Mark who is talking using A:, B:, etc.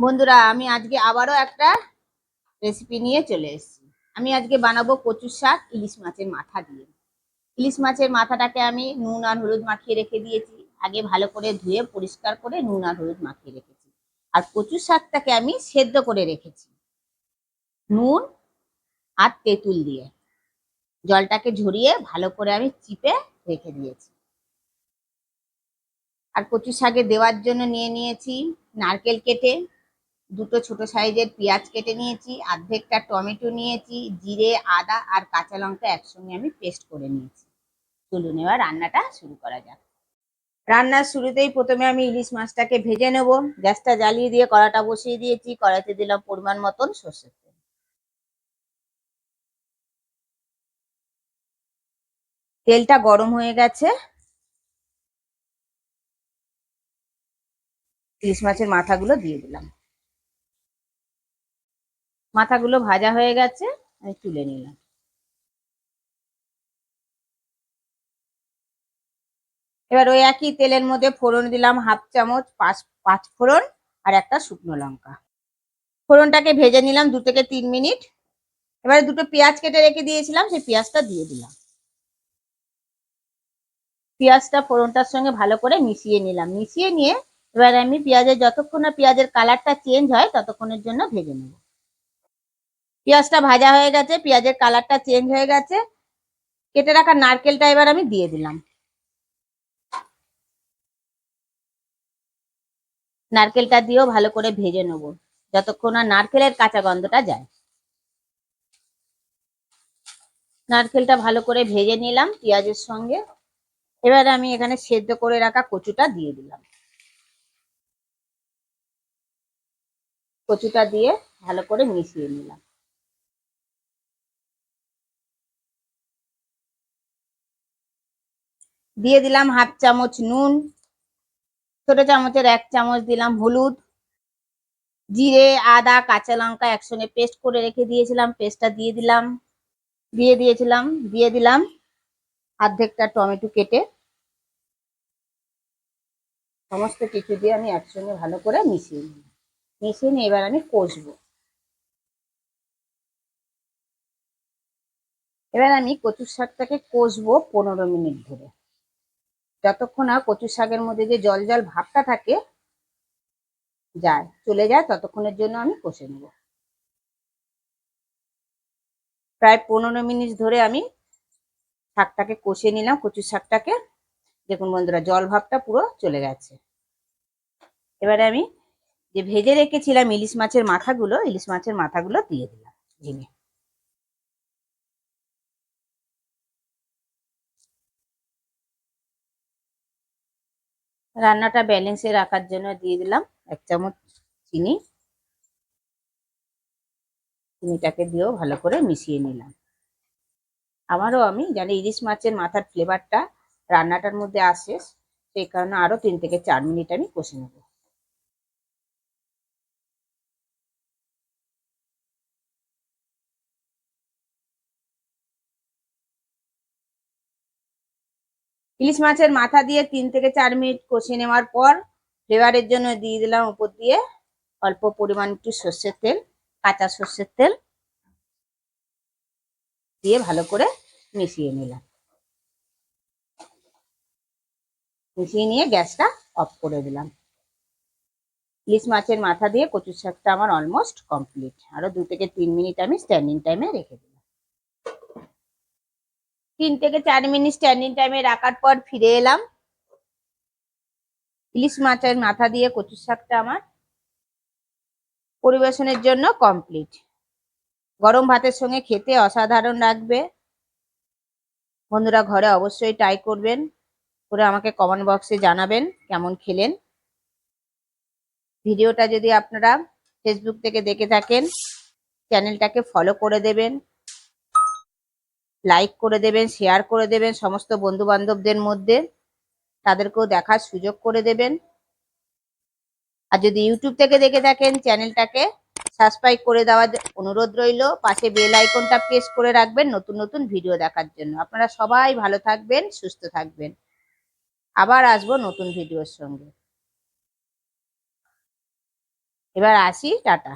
A: বন্ধুরা, আমি আজকে আবারও একটা রেসিপি নিয়ে চলে এসেছি। আমি আজকে বানাবো কচুর শাক ইলিশ মাছের মাথা দিয়ে। ইলিশ মাছের মাথাটাকে আমি নুন আর হলুদ মাখিয়ে রেখে দিয়েছি। আগে ভালো করে ধুয়ে পরিষ্কার করে নুন আর হলুদ মাখিয়ে রেখেছি। আর কচুর শাকটাকে আমি সেদ্ধ করে রেখেছি। নুন আর তেঁতুল দিয়ে। জলটাকে ঝরিয়ে ভালো করে আমি চিপে রেখে দিয়েছি। আর কচু শাকে দেওয়ার জন্য নিয়ে নিয়েছি নারকেল কেটে। দুটো ছোট সাইজের পেঁয়াজ কেটে নিয়েছি, অর্ধেকটা টমেটো নিয়েছি, জিরে, আদা আর কাঁচা লঙ্কা একসঙ্গে আমি পেস্ট করে নিয়েছি। চলুন এবার রান্নাটা শুরু করা যাক। রান্নার শুরুতেই প্রথমে আমি ইলিশ মাছটাকে ভেজে নেব। গ্যাসটা জ্বালিয়ে দিয়ে কড়াটা বসিয়ে দিয়েছি, কড়াইতে দিলাম পরিমাণ মতন সর্ষের তেল। তেলটা গরম হয়ে গেছে। ইলিশ মাছের মাথাগুলো দিয়ে দিলাম। মাথাগুলো ভাজা হয়ে গেছে, আমি তুলে নিলাম। এবার ওই একই তেলের মধ্যে ফোড়ন দিলাম হাফ চামচ পাঁচ পাঁচ ফোড়ন আর একটা শুকনো লঙ্কা। ফোড়নটাকে ভেজে নিলাম দু থেকে তিন মিনিট। এবারে দুটো পেঁয়াজ কেটে রেখে দিয়েছিলাম, সেই পেঁয়াজটা দিয়ে দিলাম। পেঁয়াজটা ফোড়নটার সঙ্গে ভালো করে মিশিয়ে নিলাম। মিশিয়ে নিয়ে এবার আমি পেঁয়াজের, যতক্ষণ না পেঁয়াজের কালারটা চেঞ্জ হয়, ততক্ষণের জন্য ভেজে নেব। পেঁয়াজটা ভাজা হয়ে গেছে, পেঁয়াজের কালারটা চেঞ্জ হয়ে গেছে। কেটে রাখা নারকেলটা এবার আমি দিয়ে দিলাম। নারকেলটা দিয়েও ভালো করে ভেজে নেব, যতক্ষণ না নারকেলের কাঁচা গন্ধটা যায়। নারকেলটা ভালো করে ভেজে নিলাম পেঁয়াজের সঙ্গে। এবার আমি এখানে সেদ্ধ করে রাখা কচুটা দিয়ে দিলাম। কচুটা দিয়ে ভালো করে মিশিয়ে নিলাম। দিয়ে দিলাম হাফ চামচ নুন, ছোট চামচের এক চামচ দিলাম হলুদ, জিরে, আদা, কাঁচা লঙ্কা একসঙ্গে পেস্ট করে রেখে দিয়েছিলাম পেস্টটা দিয়ে দিলাম, দিয়ে দিয়েছিলাম, দিয়ে দিলাম অর্ধেকটা টমেটো কেটে। সমস্ত কিছু দিয়ে আমি একসঙ্গে ভালো করে মিশিয়ে নিই মিশিয়ে নিয়ে এবার আমি কষবো। এবার আমি কচুর শাকটাকে কষবো পনেরো মিনিট ধরে। যতক্ষণ না কচুর শাকের মধ্যে যে জল জল ভাবটা থাকে, যায়, চলে যায়, ততক্ষণের জন্য আমি কষে নেব। প্রায় পনেরো মিনিট ধরে আমি শাকটাকে কষে নিলাম, কচুর শাকটাকে। দেখুন বন্ধুরা, জল ভাবটা পুরো চলে গেছে। এবারে আমি যে ভেজে রেখেছিলাম ইলিশ মাছের মাথাগুলো, ইলিশ মাছের মাথাগুলো দিয়ে দিলাম ভেঙে রান্নাটা ব্যালেন্সে রাখার জন্য দিয়ে দিলাম এক চামচ চিনি। চিনিটাকে দিয়েও ভালো করে মিশিয়ে নিলাম। আমারও আমি জানি ইলিশ মাছের মাথার ফ্লেভারটা রান্নাটার মধ্যে আসে, সেই কারণে আরও তিন থেকে চার মিনিট আমি কষে নেব। ইলিশ মাছের মাথা দিয়ে তিন থেকে চার মিনিট কষে নেওয়ার পর ফ্লেভারের জন্য দিয়ে দিলাম উপর দিয়ে অল্প পরিমাণ একটু সর্ষের তেল, কাঁচা সর্ষের তেল দিয়ে ভালো করে মিশিয়ে নিলাম। মিশিয়ে নিয়ে গ্যাসটা অফ করে দিলাম। ইলিশ মাছের মাথা দিয়ে কচুর শাকটা আমার অলমোস্ট কমপ্লিট আরও দু থেকে তিন মিনিট আমি স্ট্যান্ডিং টাইমে রেখে দিলাম। তিন থেকে চার মিনিট স্ট্যান্ডিং টাইমে রাখার পর ফিরে এলাম। ইলিশ মাছের মাথা দিয়ে কচুর শাকটা আমার পরিবেশনের জন্য কমপ্লিট গরম ভাতের সঙ্গে খেতে অসাধারণ লাগবে। বন্ধুরা ঘরে অবশ্যই ট্রাই করবেন। করে আমাকে কমেন্ট বক্সে জানাবেন কেমন খেলেন। ভিডিওটা যদি আপনারা ফেসবুক থেকে দেখে থাকেন চ্যানেলটাকে ফলো করে দেবেন। লাইক করে দেবেন শেয়ার করে দেবেন সমস্ত বন্ধু বান্ধবদের মধ্যে। তাদেরকেও দেখার সুযোগ করে দেবেন। আর যদি ইউটিউব থেকে দেখে থাকেন চ্যানেলটাকে সাবস্ক্রাইব করে দেওয়ার অনুরোধ রইল। পাশে বেল আইকনটা প্রেস করে রাখবেন নতুন নতুন ভিডিও দেখার জন্য। আপনারা সবাই ভালো থাকবেন, সুস্থ থাকবেন। আবার আসব নতুন ভিডিওর সঙ্গে। এবার আসি, টাটা।